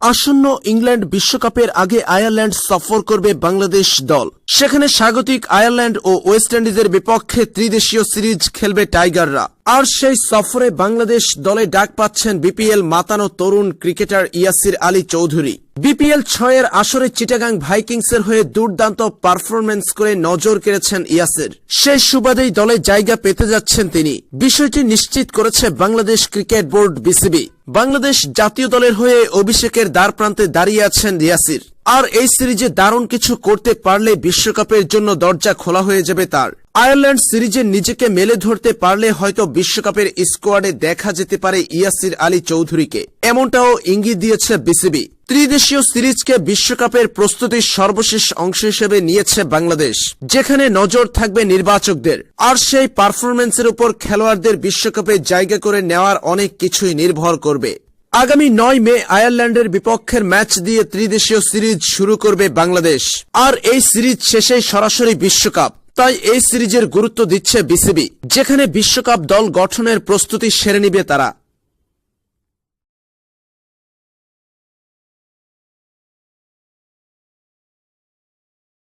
আসন্ন ইংল্যান্ড বিশ্বকাপের আগে আয়ারল্যান্ড সফর করবে বাংলাদেশ দল। সেখানে স্বাগতিক আয়ারল্যান্ড ও ওয়েস্ট ইন্ডিজের বিপক্ষে ত্রিদেশীয় সিরিজ খেলবে টাইগাররা। আর সেই সফরে বাংলাদেশ দলে ডাক পাচ্ছেন বিপিএল মাতানো তরুণ ক্রিকেটার ইয়াসির আলী চৌধুরী। বিপিএল ছয়ের আসরে চিটাগাং ভাইকিংসের হয়ে দুর্দান্ত পারফরমেন্স করে নজর কেড়েছেন ইয়াসির। সেই সুবাদেই দলে জায়গা পেতে যাচ্ছেন তিনি। বিষয়টি নিশ্চিত করেছে Bangladesh cricket board BCB. Bangladesh জাতীয় দলের হয়ে অভিষেকের দ্বার প্রান্তে দাঁড়িয়ে আছেন রিয়াসির আর এই সিরিজে দারুণ কিছু করতে পারলে বিশ্বকাপের জন্য দরজা খোলা হয়ে যাবে তার। আয়ারল্যান্ড সিরিজে নিজেকে মেলে ধরতে পারলে হয়তো বিশ্বকাপের স্কোয়াডে দেখা যেতে পারে ইয়াসির আলী চৌধুরীকে। এমনটাও ইঙ্গিত দিয়েছে বিসিবি। ত্রিদেশীয় সিরিজকে বিশ্বকাপের প্রস্তুতির সর্বশেষ অংশ হিসেবে নিয়েছে বাংলাদেশ, যেখানে নজর থাকবে নির্বাচকদের। আর সেই পারফরমেন্সের উপর খেলোয়াড়দের বিশ্বকাপে জায়গা করে নেওয়ার অনেক কিছুই নির্ভর করবে। আগামী নয় মে আয়ারল্যান্ডের বিপক্ষের ম্যাচ দিয়ে ত্রিদেশীয় সিরিজ শুরু করবে বাংলাদেশ। আর এই সিরিজ শেষেই সরাসরি বিশ্বকাপ। তাই এই সিরিজের গুরুত্ব দিচ্ছে বিসিবি যেখানে বিশ্বকাপ দল গঠনের প্রস্তুতি সেরে নিবে তারা।